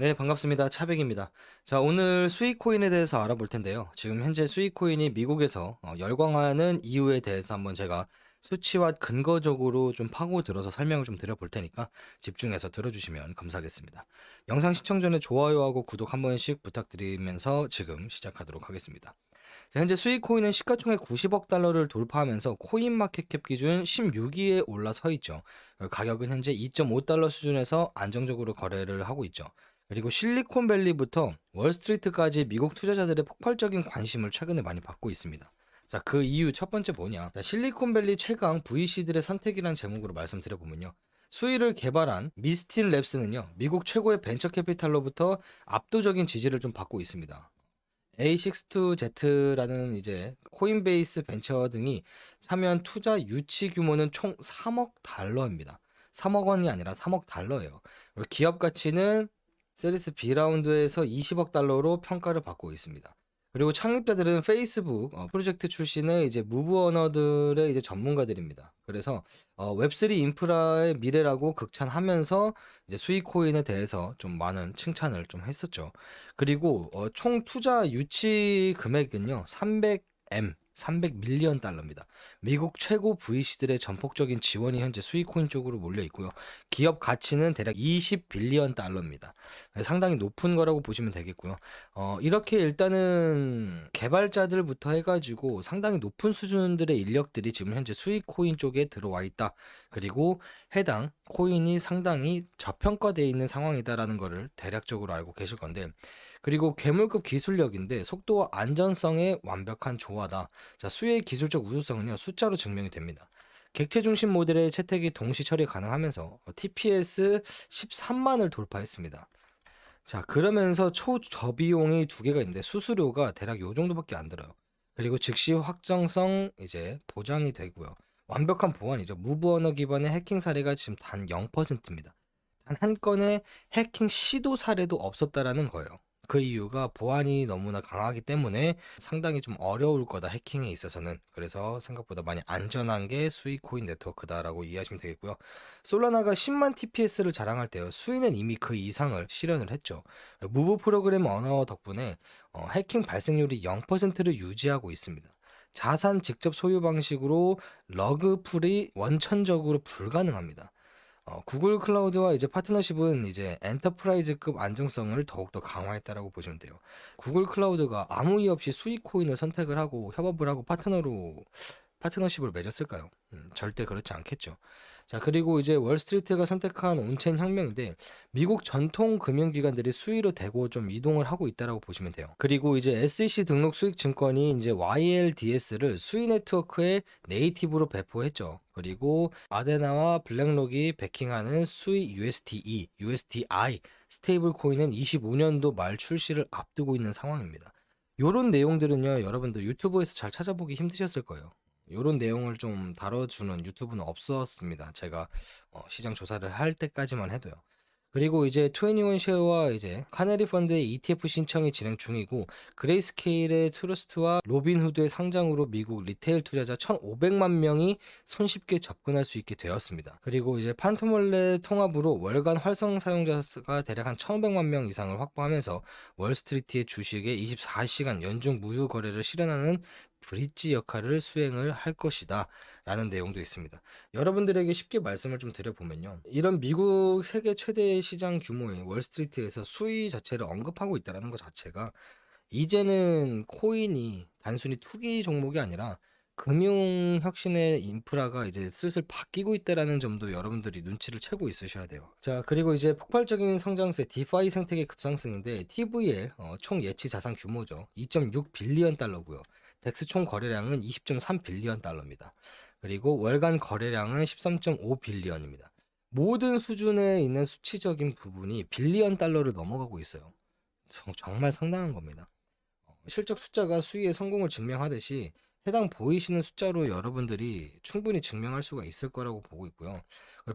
네, 반갑습니다. 차백입니다. 자, 오늘 수익 코인에 대해서 알아볼 텐데요. 지금 현재 수익 코인이 미국에서 어, 열광하는 이유에 대해서 한번 제가 수치와 근거적으로 좀 파고들어서 설명을 좀 드려볼 테니까 집중해서 들어주시면 감사하겠습니다. 영상 시청 전에 좋아요하고 구독 한 번씩 부탁드리면서 지금 시작하도록 하겠습니다. 자, 현재 수익 코인은 시가총액 90억 달러를 돌파하면서 코인 마켓캡 기준 16위에 올라서 있죠. 어, 가격은 현재 2.5달러 수준에서 안정적으로 거래를 하고 있죠. 그리고 실리콘밸리부터 월스트리트까지 미국 투자자들의 폭발적인 관심을 최근에 많이 받고 있습니다. 자, 그 이유 첫 번째 뭐냐? 자, 실리콘밸리 최강 VC들의 선택이란 제목으로 말씀드려보면요. 수위를 개발한 미스틴 랩스는요, 미국 최고의 벤처 캐피탈로부터 압도적인 지지를 좀 받고 있습니다. A62Z라는 이제 코인베이스 벤처 등이 참여한 투자 유치 규모는 총 3억 달러입니다. 3억 원이 아니라 3억 달러예요. 기업 가치는 세리스 B라운드에서 20억 달러로 평가를 받고 있습니다. 그리고 창립자들은 페이스북 어, 프로젝트 출신의 이제 무브 언어들의 이제 전문가들입니다. 그래서 어, 웹3 인프라의 미래라고 극찬하면서 이제 수익 코인에 대해서 좀 많은 칭찬을 좀 했었죠. 그리고 어, 총 투자 유치 금액은요 300M 300 밀리언 달러입니다. 미국 최고 VC들의 전폭적인 지원이 현재 수익코인 쪽으로 몰려 있고요. 기업 가치는 대략 20 빌리언 달러입니다. 상당히 높은 거라고 보시면 되겠고요. 어, 이렇게 일단은 개발자들부터 해가지고 상당히 높은 수준들의 인력들이 지금 현재 수익코인 쪽에 들어와 있다. 그리고 해당 코인이 상당히 저평가되어 있는 상황이다라는 거를 대략적으로 알고 계실 건데 그리고 괴물급 기술력인데 속도와 안전성의 완벽한 조화다. 자, 수의 기술적 우수성은요, 숫자로 증명이 됩니다. 객체 중심 모델의 채택이 동시 처리 가능하면서 TPS 13만을 돌파했습니다. 자, 그러면서 초저비용이 두 개가 있는데 수수료가 대략 요 정도밖에 안 들어요. 그리고 즉시 확정성 이제 보장이 되고요. 완벽한 보안이죠. 무브 언어 기반의 해킹 사례가 지금 단 0%입니다. 단 한 건의 해킹 시도 사례도 없었다라는 거예요. 그 이유가 보안이 너무나 강하기 때문에 상당히 좀 어려울 거다 해킹에 있어서는 그래서 생각보다 많이 안전한 게 수익코인 네트워크다라고 이해하시면 되겠고요. 솔라나가 10만 TPS를 자랑할 때요. 수위는 이미 그 이상을 실현을 했죠. 무브 프로그램 언어 덕분에 어, 해킹 발생률이 0%를 유지하고 있습니다. 자산 직접 소유 방식으로 러그 풀이 원천적으로 불가능합니다. 어, 구글 클라우드와 이제 파트너십은 이제 엔터프라이즈급 안정성을 더욱더 강화했다라고 보시면 돼요. 구글 클라우드가 아무 이유 없이 수익 코인을 선택을 하고 협업을 하고 파트너로 파트너십을 맺었을까요? 음, 절대 그렇지 않겠죠. 자, 그리고 이제 월스트리트가 선택한 온체인 혁명인데 미국 전통 금융기관들이 수위로 대고 좀 이동을 하고 있다라고 보시면 돼요. 그리고 이제 SEC 등록 수익 증권이 이제 YLDS를 수위 네트워크에 네이티브로 배포했죠. 그리고 아데나와 블랙록이 베킹하는 수위 USDE, USDI 스테이블 코인은 25년도 말 출시를 앞두고 있는 상황입니다. 요런 내용들은요, 여러분들 유튜브에서 잘 찾아보기 힘드셨을 거예요. 요런 내용을 좀 다뤄주는 유튜브는 없었습니다. 제가 어, 시장 조사를 할 때까지만 해도요. 그리고 이제 21 쉐어와 이제 카네리 펀드의 ETF 신청이 진행 중이고 그레이스케일의 트러스트와 로빈후드의 상장으로 미국 리테일 투자자 1,500만 명이 손쉽게 접근할 수 있게 되었습니다. 그리고 이제 판토몰레 통합으로 월간 활성 사용자 수가 대략 한 1,500만 명 이상을 확보하면서 월스트리트의 주식의 24시간 연중 무휴 거래를 실현하는 브릿지 역할을 수행을 할 것이다. 라는 내용도 있습니다. 여러분들에게 쉽게 말씀을 좀 드려보면요. 이런 미국 세계 최대 시장 규모의 월스트리트에서 수위 자체를 언급하고 있다는 것 자체가 이제는 코인이 단순히 투기 종목이 아니라 금융 혁신의 인프라가 이제 슬슬 바뀌고 있다라는 점도 여러분들이 눈치를 채고 있으셔야 돼요. 자, 그리고 이제 폭발적인 성장세 디파이 생태계 급상승인데 TV의 어, 총 예치 자산 규모죠. 2.6 빌리언 달러고요. 덱스 총 거래량은 20.3 빌리언 달러입니다. 그리고 월간 거래량은 13.5 빌리언입니다. 모든 수준에 있는 수치적인 부분이 빌리언 달러를 넘어가고 있어요. 정말 상당한 겁니다. 어, 실적 숫자가 수위의 성공을 증명하듯이 해당 보이시는 숫자로 여러분들이 충분히 증명할 수가 있을 거라고 보고 있고요.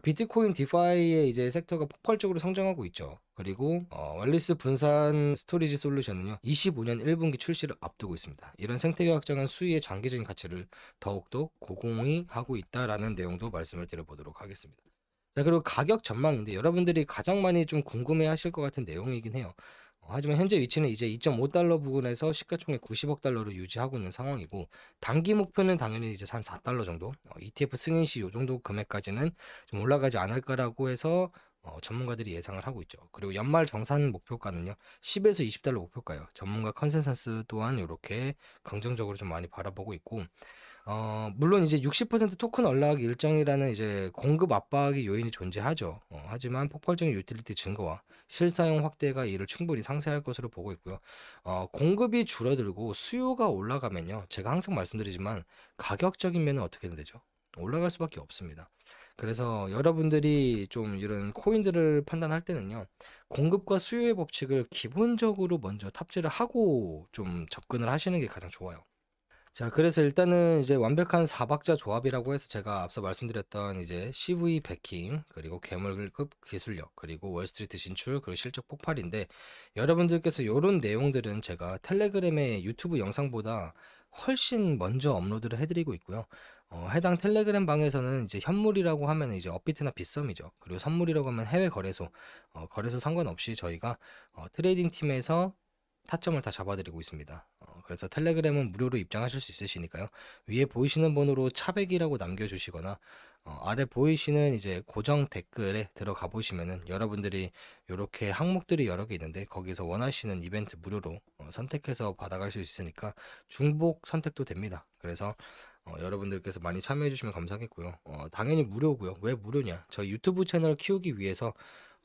비트코인 디파이의 이제 섹터가 폭발적으로 성장하고 있죠. 그리고 어, 왈리스 분산 스토리지 솔루션은요 25년 1분기 출시를 앞두고 있습니다. 이런 생태계 확장은 수위의 장기적인 가치를 더욱더 고공히 하고 있다라는 내용도 말씀을 드려보도록 하겠습니다. 자 그리고 가격 전망인데 여러분들이 가장 많이 좀 궁금해 하실 것 같은 내용이긴 해요. 어 하지만 현재 위치는 이제 2.5달러 부근에서 시가총액 90억 달러를 유지하고 있는 상황이고 단기 목표는 당연히 이제 한 4달러 정도 어 ETF 승인 시 요 정도 금액까지는 좀 올라가지 않을까라고 해서 어 전문가들이 예상을 하고 있죠. 그리고 연말 정산 목표가는요. 10에서 20달러 목표가예요. 전문가 컨센서스 또한 요렇게 긍정적으로 좀 많이 바라보고 있고 어 물론 이제 60% 토큰 언락 일정이라는 이제 공급 압박의 요인이 존재하죠. 어 하지만 폭발적인 유틸리티 증가와 실사용 확대가 이를 충분히 상쇄할 것으로 보고 있고요. 어 공급이 줄어들고 수요가 올라가면요. 제가 항상 말씀드리지만 가격적인 면은 어떻게 되죠? 올라갈 수밖에 없습니다. 그래서 여러분들이 좀 이런 코인들을 판단할 때는요. 공급과 수요의 법칙을 기본적으로 먼저 탑재를 하고 좀 접근을 하시는 게 가장 좋아요. 자 그래서 일단은 이제 완벽한 4박자 조합이라고 해서 제가 앞서 말씀드렸던 이제 CV 배킹 그리고 괴물급 기술력 그리고 월스트리트 진출 그리고 실적 폭발인데 여러분들께서 요런 내용들은 제가 텔레그램의 유튜브 영상보다 훨씬 먼저 업로드를 해 드리고 있고요. 어 해당 텔레그램 방에서는 이제 현물이라고 하면은 이제 업비트나 빗썸이죠. 그리고 선물이라고 하면 해외 거래소 어 거래소 상관없이 저희가 어 트레이딩 팀에서 타점을 다 잡아 드리고 있습니다. 어 그래서 텔레그램은 무료로 입장하실 수 있으시니까요. 위에 보이시는 번호로 차백이라고 남겨 주시거나 어 아래 보이시는 이제 고정 댓글에 들어가 보시면은 여러분들이 요렇게 항목들이 여러 개 있는데 거기서 원하시는 이벤트 무료로 어 선택해서 받아갈 수 있으니까 중복 선택도 됩니다. 그래서 어 여러분들께서 많이 참여해 주시면 감사하겠고요. 어 당연히 무료고요. 왜 무료냐? 저희 유튜브 채널을 키우기 위해서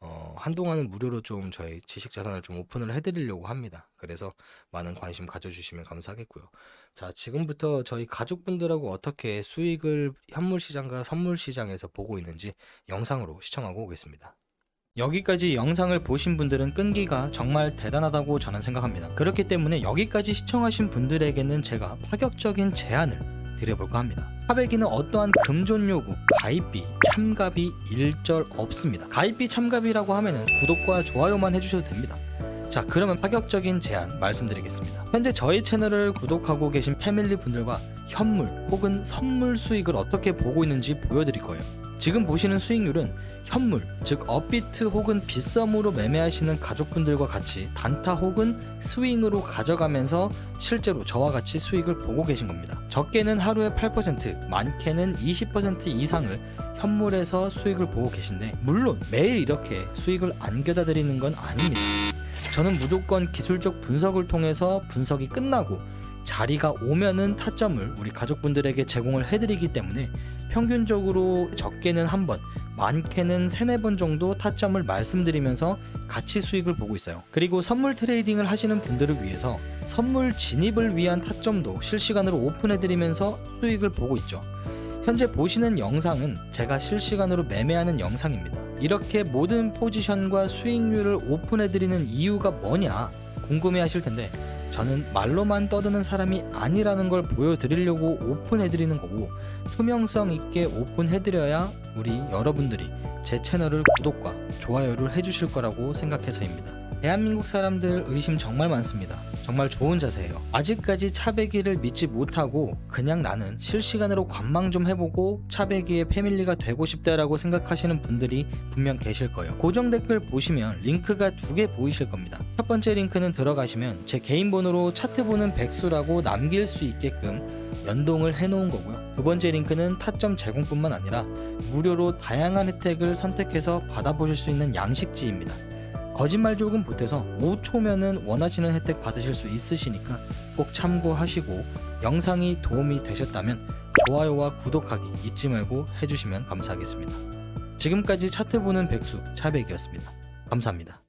어 한동안은 무료로 좀 저희 지식 자산을 좀 오픈을 해 드리려고 합니다. 그래서 많은 관심 가져 주시면 감사하겠고요. 자 지금부터 저희 가족분들하고 어떻게 수익을 현물 시장과 선물 시장에서 보고 있는지 영상으로 시청하고 오겠습니다. 여기까지 영상을 보신 분들은 끈기가 정말 대단하다고 저는 생각합니다. 그렇기 때문에 여기까지 시청하신 분들에게는 제가 파격적인 제안을 드려볼까 합니다. 차배기는 어떠한 금존 요구, 가입비, 참가비 일절 없습니다. 가입비 참가비라고 하면은 구독과 좋아요만 해주셔도 됩니다. 자 그러면 파격적인 제안 말씀드리겠습니다. 현재 저희 채널을 구독하고 계신 패밀리 분들과 현물 혹은 선물 수익을 어떻게 보고 있는지 보여드릴 거예요. 지금 보시는 수익률은 현물, 즉 업비트 혹은 빗썸으로 매매하시는 가족분들과 같이 단타 혹은 스윙으로 가져가면서 실제로 저와 같이 수익을 보고 계신 겁니다. 적게는 하루에 8%, 많게는 20% 이상을 현물에서 수익을 보고 계신데 물론 매일 이렇게 수익을 안겨다 드리는 건 아닙니다. 저는 무조건 기술적 분석을 통해서 분석이 끝나고 자리가 오면은 타점을 우리 가족분들에게 제공을 해드리기 때문에 평균적으로 적게는 한 번, 많게는 세네 번 정도 타점을 말씀드리면서 같이 수익을 보고 있어요. 그리고 선물 트레이딩을 하시는 분들을 위해서 선물 진입을 위한 타점도 실시간으로 오픈해드리면서 수익을 보고 있죠. 현재 보시는 영상은 제가 실시간으로 매매하는 영상입니다. 이렇게 모든 포지션과 수익률을 오픈해드리는 이유가 뭐냐 궁금해 하실 텐데 저는 말로만 떠드는 사람이 아니라는 걸 보여드리려고 오픈해드리는 거고 투명성 있게 오픈해드려야 우리 여러분들이 제 채널을 구독과 좋아요를 해주실 거라고 생각해서입니다. 대한민국 사람들 의심 정말 많습니다. 정말 좋은 자세예요. 아직까지 차배기를 믿지 못하고 그냥 나는 실시간으로 관망 좀 해보고 차배기의 패밀리가 되고 싶다라고 생각하시는 분들이 분명 계실 거예요. 고정 댓글 보시면 링크가 두 개 보이실 겁니다. 첫 번째 링크는 들어가시면 제 개인 번호로 차트 보는 백수라고 남길 수 있게끔 연동을 해놓은 거고요. 두 번째 링크는 타점 제공뿐만 아니라 무료로 다양한 혜택을 선택해서 받아보실 수 있는 양식지입니다. 거짓말 조금 보태서 5초면은 원하시는 혜택 받으실 수 있으시니까 꼭 참고하시고 영상이 도움이 되셨다면 좋아요와 구독하기 잊지 말고 해주시면 감사하겠습니다. 지금까지 차트 보는 백수 차백이었습니다. 감사합니다.